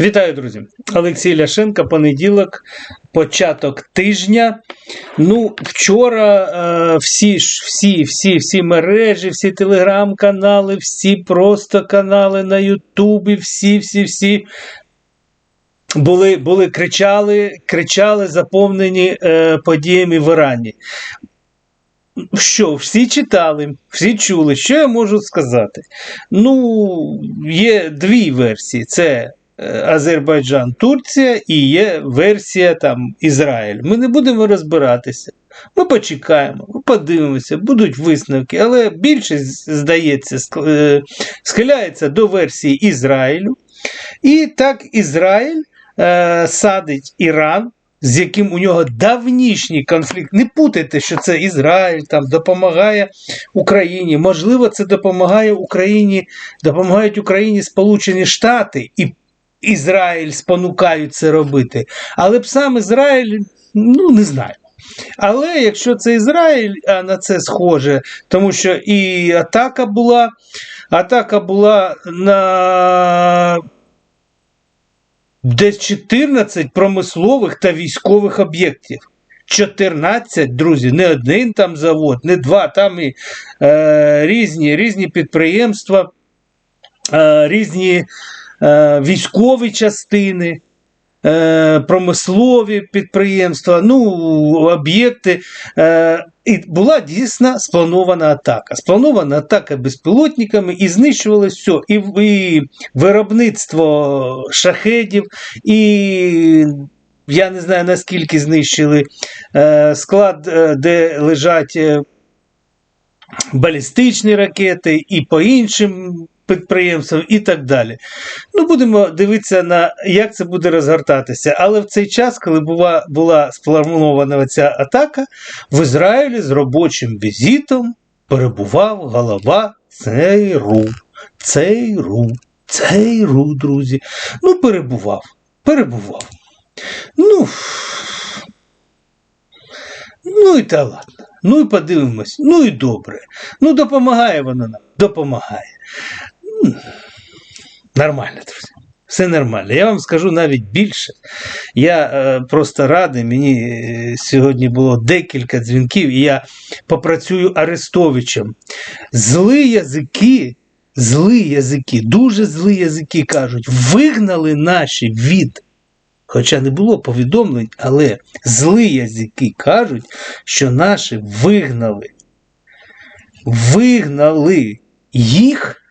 Вітаю, друзі! Олексій Ляшенко, понеділок, початок тижня. Ну, вчора е, всі всі, всі, всі мережі, всі телеграм-канали, всі просто канали на Ютубі, всі, всі, всі були, були кричали, кричали, заповнені е, подіями в Ірані. Що, всі читали, всі чули. Що я можу сказати? Ну, є дві версії: це Азербайджан, Турція і є версія там Ізраїль. Ми не будемо розбиратися. Ми почекаємо, ми подивимося, будуть висновки, але більшість, здається, е, схиляється до версії Ізраїлю. І так Ізраїль е, садить Іран, з яким у нього давнішній конфлікт. Не путайте, що це Ізраїль там допомагає Україні. Можливо, це допомагає Україні, допомагають Україні Сполучені Штати і Ізраїль спонукають це робити. Але б сам Ізраїль, ну не знаю. Але якщо це Ізраїль, а на це схоже, тому що і атака була, атака була на десь 14 промислових та військових об'єктів. 14, друзі, не один там завод, не два, там і е, різні, різні підприємства, е, різні військові частини, е, промислові підприємства, ну, об'єкти. Е, і була дійсно спланована атака. Спланована атака безпілотниками і знищували все. І, і виробництво шахедів, і я не знаю наскільки знищили е, склад, е, де лежать е, балістичні ракети, і по іншим підприємствам, і так далі. Ну, будемо дивитися на як це буде розгортатися. Але в цей час, коли була, була спланована ця атака, в Ізраїлі з робочим візитом перебував голова ЦРУ. ЦРУ. ЦРУ, друзі. Ну, перебував. Перебував. Ну, ну і та ладно. Ну і подивимось. Ну і добре. Ну, допомагає воно нам. Допомагає. Нормально, друзі. Все нормально. Я вам скажу навіть більше. Я е, просто радий. Мені е, сьогодні було декілька дзвінків, і я попрацюю Арестовичем. Зли язики, зли язики, дуже зли язики кажуть, вигнали наші від. Хоча не було повідомлень, але зли язики кажуть, що наші вигнали. Вигнали їх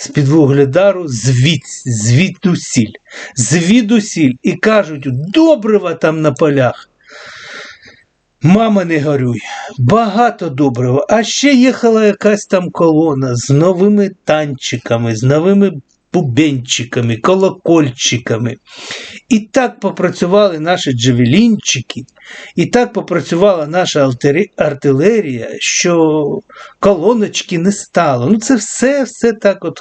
з-під вугледару звід, звідусіль. Звідусіль. І кажуть, добрива там на полях. Мама, не горюй, багато добрива. А ще їхала якась там колона з новими танчиками, з новими бубенчиками, колокольчиками. І так попрацювали наші джевелінчики, і так попрацювала наша артилерія, що колоночки не стало. Ну, це все, все так от.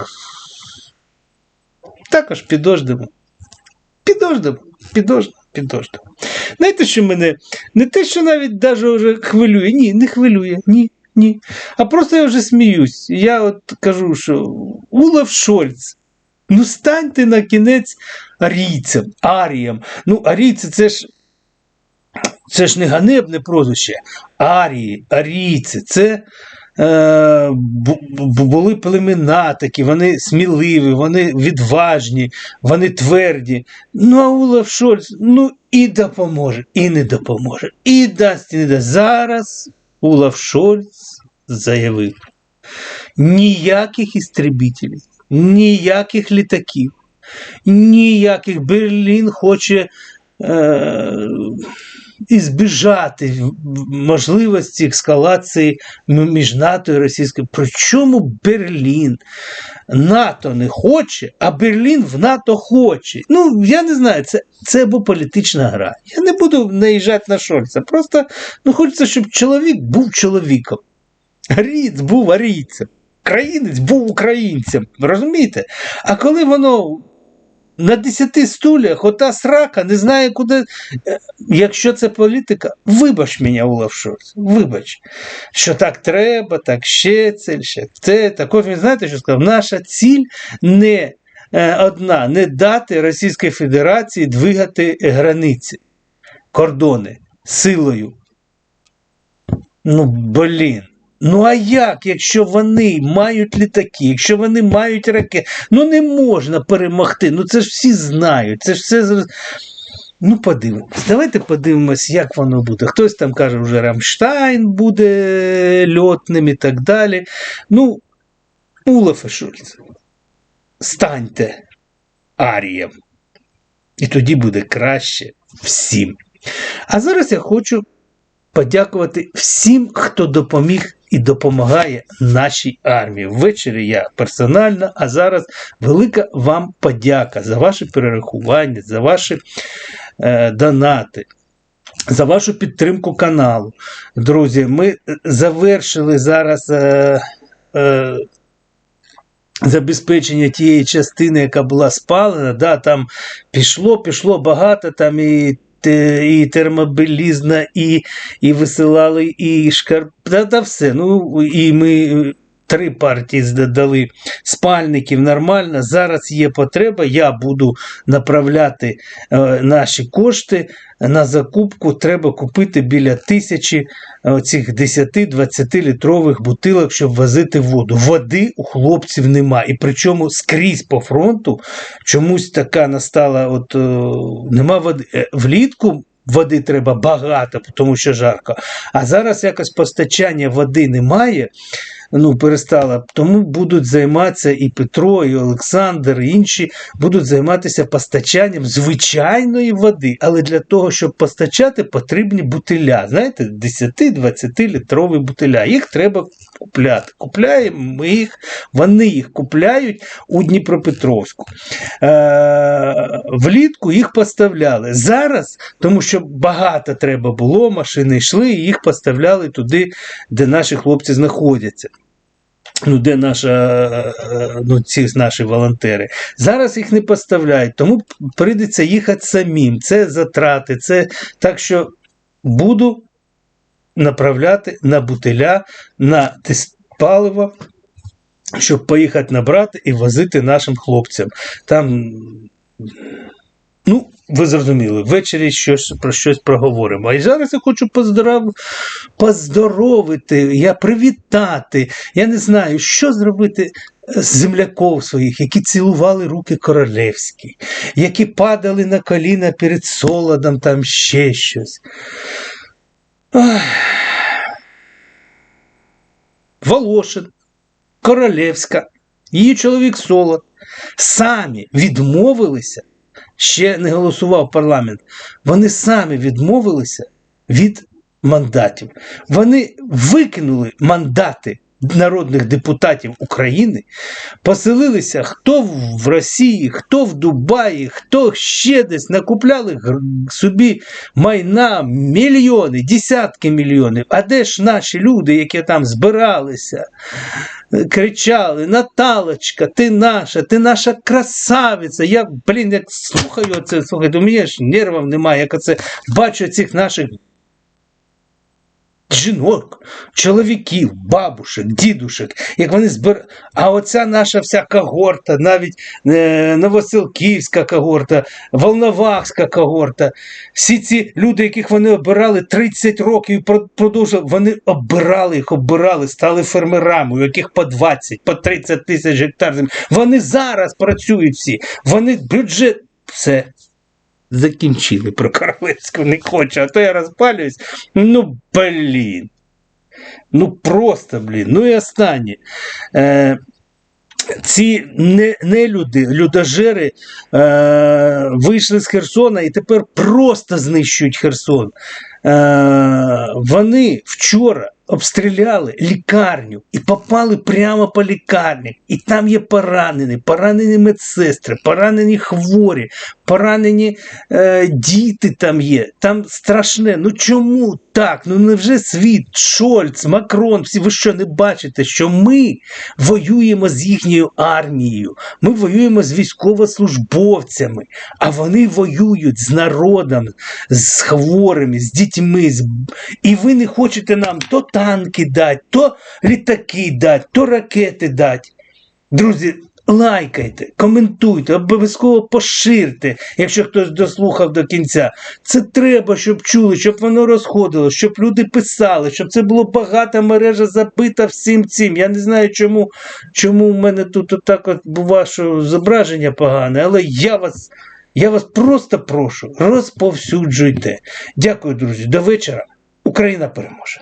Також підождемо. Підождемо, підождемо, підождемо. Знаєте, що мене не те, що навіть даже вже хвилює. Ні, не хвилює, ні, ні. А просто я вже сміюсь. Я от кажу, що Улов Шольц. Ну, станьте на кінець арійцем, арієм. Ну, арійці це ж. Це ж не ганебне прозвище. Арії, арійці, це е, бу- бу- були племена такі, вони сміливі, вони відважні, вони тверді. Ну, а Улов Шольц, ну і допоможе, і не допоможе. І дасть, і не дасть. Зараз Улов Шольц заявив: ніяких істребітелів, ніяких літаків, ніяких Берлін хоче. Е, і збіжати можливості ескалації між НАТО і Російською. Причому Берлін? НАТО не хоче, а Берлін в НАТО хоче. Ну, я не знаю, це, це або політична гра. Я не буду наїжджати на Шольца. Просто ну, хочеться, щоб чоловік був чоловіком. Арієць був арійцем. Країнець був українцем. Розумієте? А коли воно на десяти стульях ота срака не знає, куди. Е, Якщо це політика, вибач мене, Олаф Шольц, вибач, що так треба, так ще це, ще те. Так от він знаєте, що сказав? Наша ціль не е, одна: не дати Російській Федерації двигати границі, кордони силою. Ну, блін. Ну а як, якщо вони мають літаки, якщо вони мають ракети, ну не можна перемогти. Ну це ж всі знають. Це ж все Ну, подивимось. Давайте подивимось, як воно буде. Хтось там каже, вже Рамштайн буде льотним і так далі. Ну, Улафе Шульц, станьте арієм. І тоді буде краще всім. А зараз я хочу подякувати всім, хто допоміг і допомагає нашій армії. Ввечері я персонально, а зараз велика вам подяка за ваше перерахування, за ваші е, донати. За вашу підтримку каналу. Друзі, ми завершили зараз е, е, забезпечення тієї частини, яка була спалена. Да, там пішло, пішло багато, там і, і термобелізна, і, і висилали, і шкарп. Та, та все. Ну, і ми е, три партії здали спальників нормально. Зараз є потреба. Я буду направляти е, наші кошти на закупку. Треба купити біля тисячі е, цих 10-20 літрових бутилок, щоб возити воду. Води у хлопців нема. І причому скрізь по фронту чомусь така настала: от е, нема води. Е, Влітку. Води треба багато, тому що жарко. А зараз якось постачання води немає ну, перестала. Тому будуть займатися і Петро, і Олександр, і інші будуть займатися постачанням звичайної води. Але для того, щоб постачати, потрібні бутиля. Знаєте, 10-20 літрові бутиля. Їх треба купляти. Купляємо ми їх, вони їх купляють у Дніпропетровську. Е, влітку їх поставляли. Зараз, тому що багато треба було, машини йшли, і їх поставляли туди, де наші хлопці знаходяться. Ну, де наша, е, ну, ці наші волонтери. Зараз їх не поставляють, тому прийдеться їхати самим. Це затрати, це так що буду направляти на бутиля, на паливо, щоб поїхати набрати і возити нашим хлопцям. Там, ну, ви зрозуміли, ввечері щось, про щось проговоримо. А зараз я хочу поздрав... поздоровити, я привітати. Я не знаю, що зробити з земляков своїх, які цілували руки королевські, які падали на коліна перед солодом, там ще щось. Ах. Волошин, Королевська, її чоловік Солод самі відмовилися, ще не голосував парламент, вони самі відмовилися від мандатів. Вони викинули мандати народних депутатів України, поселилися хто в Росії, хто в Дубаї, хто ще десь накупляли собі майна мільйони, десятки мільйонів. А де ж наші люди, які там збиралися? кричали: Наталочка, ти наша, ти наша красавиця. Я, блін, як слухаю це, слухайте, у мене ж нервів немає, як оце бачу цих наших жінок, чоловіків, бабушек, дідушек, як вони збир... А оця наша вся когорта, навіть е, Новосилківська когорта, Волновахська когорта, всі ці люди, яких вони обирали 30 років, продовжували, вони обирали їх, обирали, стали фермерами, у яких по 20, по 30 тисяч гектар землі. Вони зараз працюють всі, вони бюджет. Все. Закінчили про королевську не хочу, а то я розпалююсь. Ну, блін. Ну просто, блін. Ну і останнє. Е, ці не, не люди, людожери е, вийшли з Херсона і тепер просто знищують Херсон. Е, вони вчора обстріляли лікарню і попали прямо по лікарні. І там є поранені, поранені медсестри, поранені хворі, поранені е, діти там є. Там страшне. Ну чому так? Ну невже світ, Шольц, Макрон, всі ви що не бачите, що ми воюємо з їхньою армією, ми воюємо з військовослужбовцями, а вони воюють з народом, з хворими, з дітьми. З... І ви не хочете нам то танки дати, то літаки дати, то ракети дати. Друзі, лайкайте, коментуйте, обов'язково поширте, якщо хтось дослухав до кінця. Це треба, щоб чули, щоб воно розходило, щоб люди писали, щоб це було багата мережа забита всім цим. Я не знаю, чому, чому в мене тут отак от бува, зображення погане, але я вас. Я вас просто прошу, розповсюджуйте. Дякую, друзі. До вечора. Україна переможе.